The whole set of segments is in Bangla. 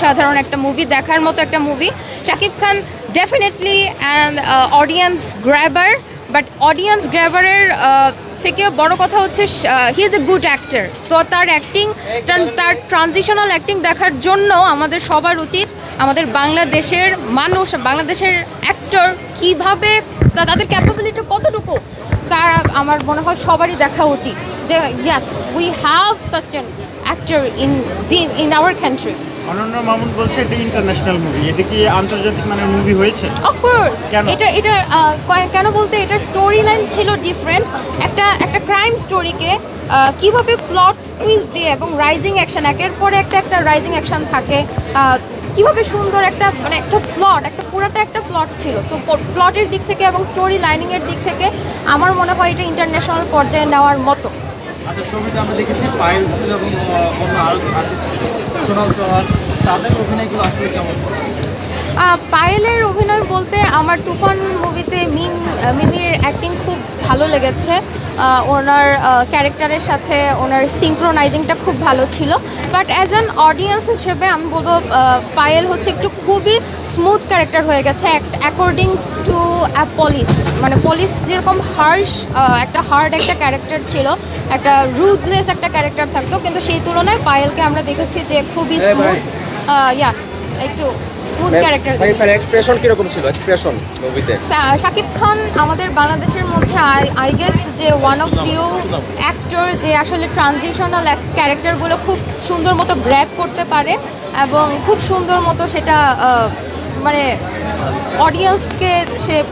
অসাধারণ একটা মুভি দেখার মতো একটা movie Shakib Khan definitely and audience grabber but audience গ্র্যাবারের থেকে বড় কথা হচ্ছে he is a good actor তো তার অ্যাক্টিং তার ট্রানজিশনাল অ্যাক্টিং দেখার জন্য আমাদের সবার উচিত আমাদের বাংলাদেশের মানুষ, বাংলাদেশের অ্যাক্টর কীভাবে তাদের ক্যাপাবিলিটি কতটুকু তার আমার মনে হয় সবারই দেখা উচিত। যে yes we have such an actor in in our country Ananya Mamun বলছে এটা ইন্টারন্যাশনাল মুভি এটা কি আন্তর্জাতিক মানের মুভি হয়েছে? অফকোর্স এটা এটা কেন বলতে এটার স্টোরি লাইন ছিল ডিফারেন্ট একটা একটা ক্রাইম স্টোরিকে কীভাবে প্লট টুইস্ট দিয়ে এবং রাইজিং অ্যাকশন একের পরে একটা একটা রাইজিং অ্যাকশন থাকে কীভাবে সুন্দর একটা মানে একটা স্লট একটা পুরাটা একটা প্লট ছিল। তো প্লটের দিক থেকে এবং স্টোরি লাইনিংয়ের দিক থেকে আমার মনে হয় এটা ইন্টারন্যাশনাল পর্যায়ে নেওয়ার মতো। আচ্ছা ছবিতে আমরা দেখেছি পায়েল ছিল এবং অন্য আরও পায়েলের অভিনয় বলতে আমার তুফান মুভিতে মিম মিমির অ্যাক্টিং খুব ভালো লেগেছে। ওনার ক্যারেক্টারের সাথে ওনার সিঙ্ক্রোনাইজিংটা খুব ভালো ছিল। বাট অ্যাজ অ্যান অডিয়েন্স হিসেবে আমি বলব পায়েল হচ্ছে একটু খুবই স্মুথ ক্যারেক্টার হয়ে গেছে। অ্যাকর্ডিং টু অ্যা পলিশ মানে পলিশ যেরকম হার্শ একটা হার্ড একটা ক্যারেক্টার ছিল একটা রুথলেস একটা ক্যারেক্টার থাকতো। কিন্তু সেই তুলনায় পায়েলকে আমরা দেখেছি যে খুবই স্মুথ ইয়া একটু স্মুথ ক্যারেক্টার সাকিব খানের এক্সপ্রেশন কীরকম ছিল? এক্সপ্রেশন মুভিতে সাকিব খান আমাদের বাংলাদেশের মধ্যে আই গেস যে ওয়ান অফ ফিউ অ্যাক্টর যে আসলে ট্রানজিশনাল ক্যারেক্টারগুলো খুব সুন্দর মতো ব্র্যাক করতে পারে এবং খুব সুন্দর মতো সেটা মানে অডিয়েন্সকে সে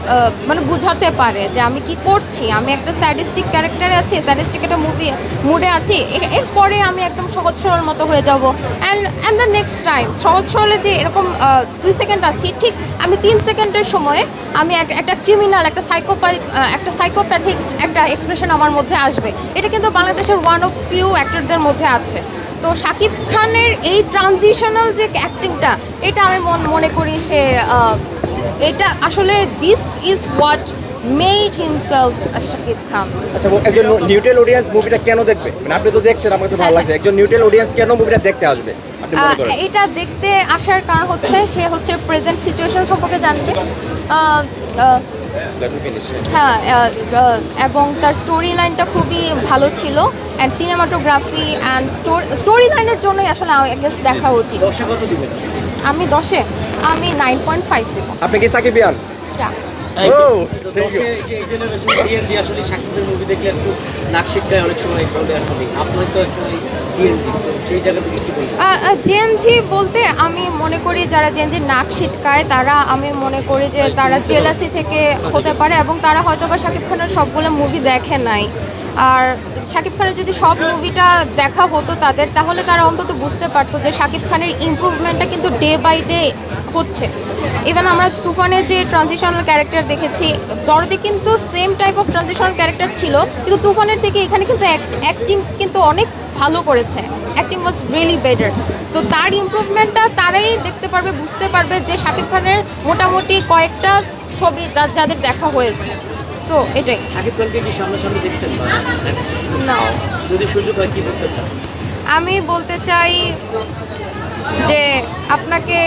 মানে বুঝাতে পারে যে আমি কি করছি। আমি একটা স্যাডিস্টিক ক্যারেক্টারে আছি স্যাডিস্টিক একটা মুভি মুডে আছি। এরপরে আমি একদম সহজ সরল মতো হয়ে যাব। And and the next time সহজ সরলে যে এরকম দুই সেকেন্ড আছি, ঠিক আমি তিন সেকেন্ডের সময়ে আমি এক- একটা ক্রিমিনাল একটা সাইকোপ্যাথ একটা সাইকোপ্যাথিক একটা এক্সপ্রেশন আমার মধ্যে আসবে। এটা কিন্তু বাংলাদেশের ওয়ান অফ ফিউ অ্যাক্টরদের মধ্যে আছে। তো শাকিব খানের এই ট্রানজিশনাল যে অ্যাক্টিংটা এটা আমি মন মনে করি সে এটা আসলে this is what made himself Shakib Khan. আচ্ছা একজন নিউট্রাল অডিয়েন্স মুভিটা কেন দেখবে? মানে আপনি তো দেখছেন আমার কাছে ভালো লাগছে। একজন নিউট্রাল অডিয়েন্স কেন মুভিটা দেখতে আসবে? এটা দেখতে আসার কারণ হচ্ছে সে হচ্ছে প্রেজেন্ট সিচুয়েশন সম্পর্কে জানবে। হ্যাঁ এবং তার স্টোরি লাইনটা খুবই ভালো ছিল অ্যান্ড সিনেমাটোগ্রাফি অ্যান্ড স্টোরি লাইনের জন্যই আসলে দেখা উচিত। আমি দশে আমি নাইন পয়েন্ট ফাইভ দেবো। আপনি কি সাকিবিয়ান জেএনজি বলতে আমি মনে করি যারা জেএনজি নাক ছিটকায় তারা আমি মনে করি যে তারা জেলাসি থেকে হতে পারে এবং তারা হয়তো বা শাকিব খানের সবগুলো মুভি দেখে নাই। আর শাকিব খানের যদি সব মুভিটা দেখা হতো তাদের তাহলে তারা অন্তত বুঝতে পারতো যে শাকিব খানের ইমপ্রুভমেন্টটা কিন্তু ডে বাই ডে হচ্ছে। ইভেন আমরা তুফানের যে ট্রানজিশনাল ক্যারেক্টার দেখেছি দরদে কিন্তু same type of transitional character ছিল কিন্তু তুফানের থেকে এখানে কিন্তু অ্যাক্টিং কিন্তু অনেক ভালো করেছে। অ্যাক্টিং ওয়াজ রিয়েলি বেটার তো তার ইমপ্রুভমেন্টটা তারাই দেখতে পারবে বুঝতে পারবে যে শাকিব খানের মোটামুটি কয়েকটা ছবি যাদের দেখা হয়েছে। সো এটাই। সাকিব খানকে কি সামনাসামনি দেখছেন না যদি সুযোগ হয় কি চান? আমি বলতে চাই যে আপনাকে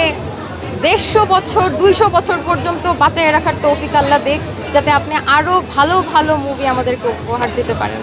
দেড়শো বছর, দুইশো বছর পর্যন্ত বাঁচায় রাখার তৌফিক আল্লাহ দেখ, যাতে আপনি আরও ভালো ভালো মুভি আমাদেরকে উপহার দিতে পারেন।